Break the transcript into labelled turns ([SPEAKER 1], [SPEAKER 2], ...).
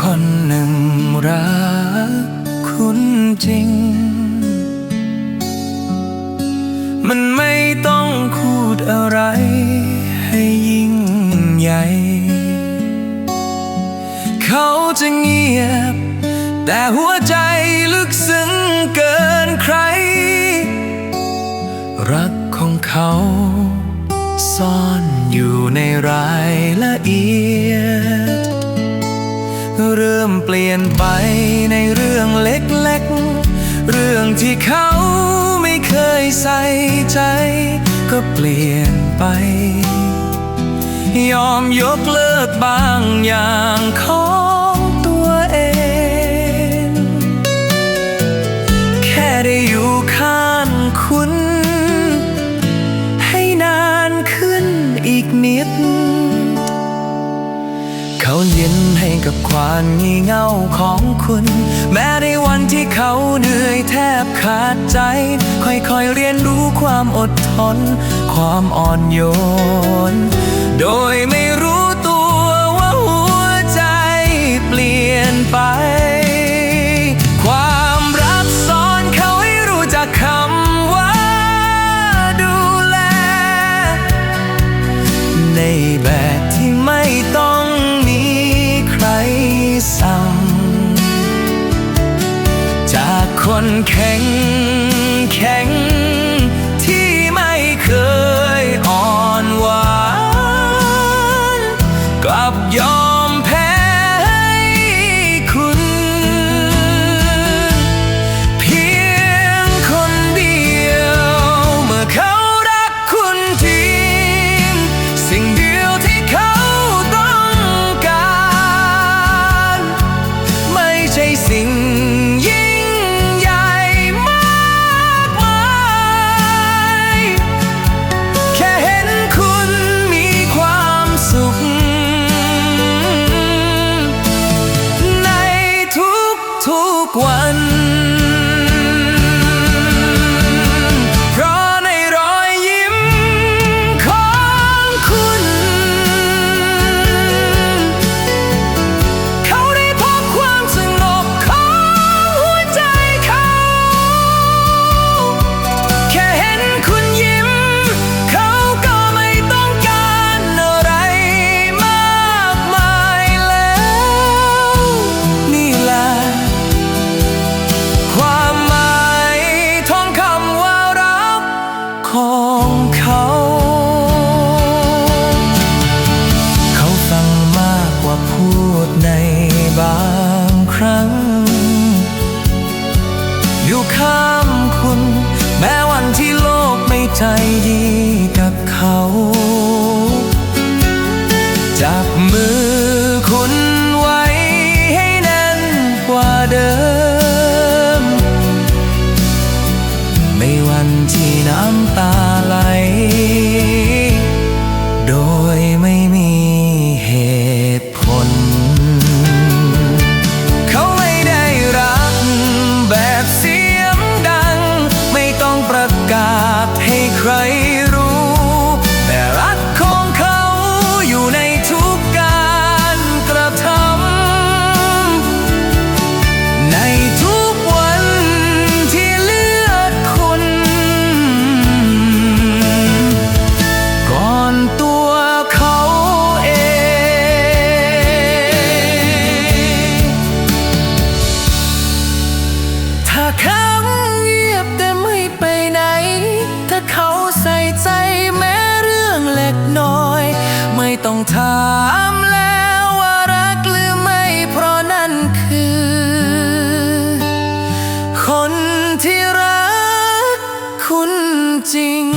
[SPEAKER 1] คนหนึ่งรักคุณจริง มันไม่ต้องพูดอะไรให้ยิ่งใหญ่ เขาจะเงียบ แต่หัวใจ เปลี่ยนไปในเรื่องเล็กๆ เรื่องที่เขาไม่เคยใส่ใจ ก็เปลี่ยนไป ยอมยกเลิกบางอย่างของตัวเอง แค่ได้อยู่ข้างคุณ ให้นานขึ้นอีกนิด เขาเย็นให้กับความงี่เง่าของคุณ แม้ในวันที่เขาเหนื่อยแทบขาดใจ ค่อยๆเรียนรู้ความอดทน ความอ่อนโยน โดยไม่ คนแข็งแข็ง ที่ไม่เคยอ่อนหวาน กลับยอม อยู่ข้างคุณ แม้วันที่โลกไม่ใจดีกับเขา ต้องถามแล้วว่ารักหรือไม่ เพราะนั่นคือ คนที่รักคุณจริง